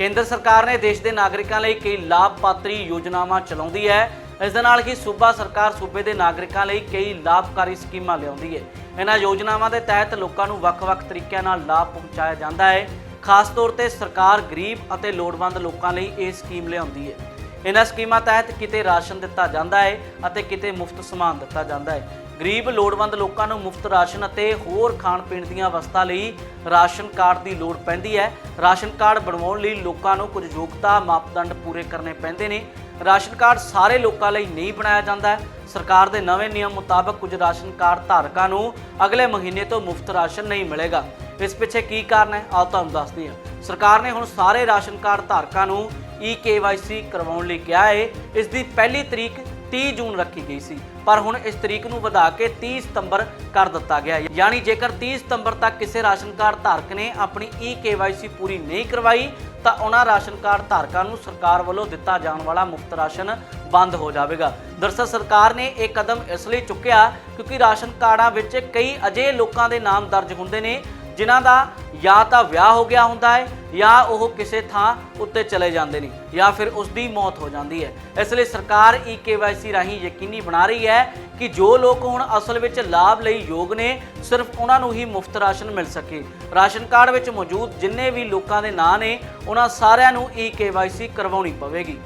ਕੇਂਦਰ ਸਰਕਾਰ ਨੇ ਦੇਸ਼ ਦੇ ਨਾਗਰਿਕਾਂ ਲਈ ਕਈ ਲਾਭਪਾਤਰੀ ਯੋਜਨਾਵਾਂ ਚਲਾਉਂਦੀ ਹੈ। ਇਸ ਦੇ ਨਾਲ ਹੀ ਸੂਬਾ ਸਰਕਾਰ ਸੂਬੇ ਦੇ ਨਾਗਰਿਕਾਂ ਲਈ ਕਈ ਲਾਭਕਾਰੀ ਸਕੀਮਾਂ ਲਿਆਉਂਦੀ ਹੈ। ਇਹਨਾਂ ਯੋਜਨਾਵਾਂ ਦੇ ਤਹਿਤ ਲੋਕਾਂ ਨੂੰ ਵੱਖ-ਵੱਖ ਤਰੀਕਿਆਂ ਨਾਲ ਲਾਭ ਪਹੁੰਚਾਇਆ ਜਾਂਦਾ ਹੈ। ਖਾਸ ਤੌਰ ਤੇ ਸਰਕਾਰ ਗਰੀਬ ਅਤੇ ਲੋੜਵੰਦ ਲੋਕਾਂ ਲਈ ਇਹ ਸਕੀਮ ਲਿਆਉਂਦੀ ਹੈ। ਇਹਨਾਂ ਸਕੀਮਾਂ ਤਹਿਤ ਕਿਤੇ ਰਾਸ਼ਨ ਦਿੱਤਾ ਜਾਂਦਾ ਹੈ ਅਤੇ ਕਿਤੇ ਮੁਫਤ ਸਮਾਨ ਦਿੱਤਾ ਜਾਂਦਾ ਹੈ। ਗਰੀਬ, ਲੋੜਵੰਦ ਲੋਕਾਂ ਨੂੰ ਮੁਫਤ ਰਾਸ਼ਨ ਅਤੇ ਹੋਰ ਖਾਣ ਪੀਣ ਦੀਆਂ ਵਸਤਾਂ ਲਈ ਰਾਸ਼ਨ ਕਾਰਡ ਦੀ ਲੋੜ ਪੈਂਦੀ ਹੈ। ਰਾਸ਼ਨ ਕਾਰਡ ਬਣਵਾਉਣ ਲਈ ਲੋਕਾਂ ਨੂੰ ਕੁਝ ਯੋਗਤਾ ਮਾਪਦੰਡ ਪੂਰੇ ਕਰਨੇ ਪੈਂਦੇ ਨੇ। ਰਾਸ਼ਨ ਕਾਰਡ ਸਾਰੇ ਲੋਕਾਂ ਲਈ ਨਹੀਂ ਬਣਾਇਆ ਜਾਂਦਾ ਹੈ। ਸਰਕਾਰ ਦੇ ਨਵੇਂ ਨਿਯਮ ਮੁਤਾਬਕ ਕੁਝ ਰਾਸ਼ਨ ਕਾਰਡ ਧਾਰਕਾਂ ਨੂੰ ਅਗਲੇ ਮਹੀਨੇ ਤੋਂ ਮੁਫਤ ਰਾਸ਼ਨ ਨਹੀਂ ਮਿਲੇਗਾ। ਇਸ ਪਿੱਛੇ ਕੀ ਕਾਰਨ ਹੈ? ਆਓ ਤੁਹਾਨੂੰ ਦੱਸਦੇ ਹਾਂ। ਸਰਕਾਰ ਨੇ ਹੁਣ ਸਾਰੇ ਰਾਸ਼ਨ ਕਾਰਡ ਧਾਰਕਾਂ ਨੂੰ ਈ KYC ਕਰਵਾਉਣ ਲਈ ਕਿਹਾ ਹੈ। ਇਸ ਦੀ ਪਹਿਲੀ ਤਰੀਕ 30 ਜੂਨ ਰੱਖੀ ਗਈ ਸੀ, ਪਰ ਹੁਣ ਇਸ ਤਰੀਕ ਨੂੰ ਵਧਾ ਕੇ 30 ਸਤੰਬਰ ਕਰ ਦਿੱਤਾ ਗਿਆ ਹੈ। ਯਾਨੀ ਜੇਕਰ 30 ਸਤੰਬਰ ਤੱਕ ਕਿਸੇ ਰਾਸ਼ਨ ਕਾਰਡ ਧਾਰਕ ਨੇ ਆਪਣੀ ਈ KYC ਪੂਰੀ ਨਹੀਂ ਕਰਵਾਈ, ਤਾਂ ਉਹਨਾਂ ਰਾਸ਼ਨ ਕਾਰਡ ਧਾਰਕਾਂ ਨੂੰ ਸਰਕਾਰ ਵੱਲੋਂ ਦਿੱਤਾ ਜਾਣ ਵਾਲਾ ਮੁਫਤ ਰਾਸ਼ਨ ਬੰਦ ਹੋ ਜਾਵੇਗਾ। ਦਰਅਸਲ ਸਰਕਾਰ ਨੇ ਇਹ ਕਦਮ ਇਸ ਲਈ ਚੁੱਕਿਆ ਕਿਉਂਕਿ ਰਾਸ਼ਨ ਕਾਰਡਾਂ ਵਿੱਚ ਕਈ ਅਜਿਹੇ ਲੋਕਾਂ ਦੇ ਨਾਮ ਦਰਜ ਹੁੰਦੇ ਨੇ ਜਿਨ੍ਹਾਂ ਦਾ ਜਾਂ ਤਾਂ ਵਿਆਹ ਹੋ ਗਿਆ ਹੁੰਦਾ ਹੈ ਜਾਂ ਉਹ ਕਿਸੇ ਥਾਂ ਉੱਤੇ ਚਲੇ ਜਾਂਦੇ ਨੇ ਜਾਂ ਫਿਰ ਉਸ ਦੀ ਮੌਤ ਹੋ ਜਾਂਦੀ ਹੈ। ਇਸ ਲਈ ਸਰਕਾਰ ਈ KYC ਰਾਹੀਂ ਯਕੀਨੀ ਬਣਾ ਰਹੀ ਹੈ ਕਿ ਜੋ ਲੋਕ ਹੁਣ ਅਸਲ ਵਿੱਚ ਲਾਭ ਲਈ ਯੋਗ ਨੇ, ਸਿਰਫ ਉਹਨਾਂ ਨੂੰ ਹੀ ਮੁਫਤ ਰਾਸ਼ਨ ਮਿਲ ਸਕੇ। ਰਾਸ਼ਨ ਕਾਰਡ ਵਿੱਚ ਮੌਜੂਦ ਜਿੰਨੇ ਵੀ ਲੋਕਾਂ ਦੇ ਨਾਂ ਨੇ, ਉਹਨਾਂ ਸਾਰਿਆਂ ਨੂੰ ਈ KYC ਕਰਵਾਉਣੀ ਪਵੇਗੀ।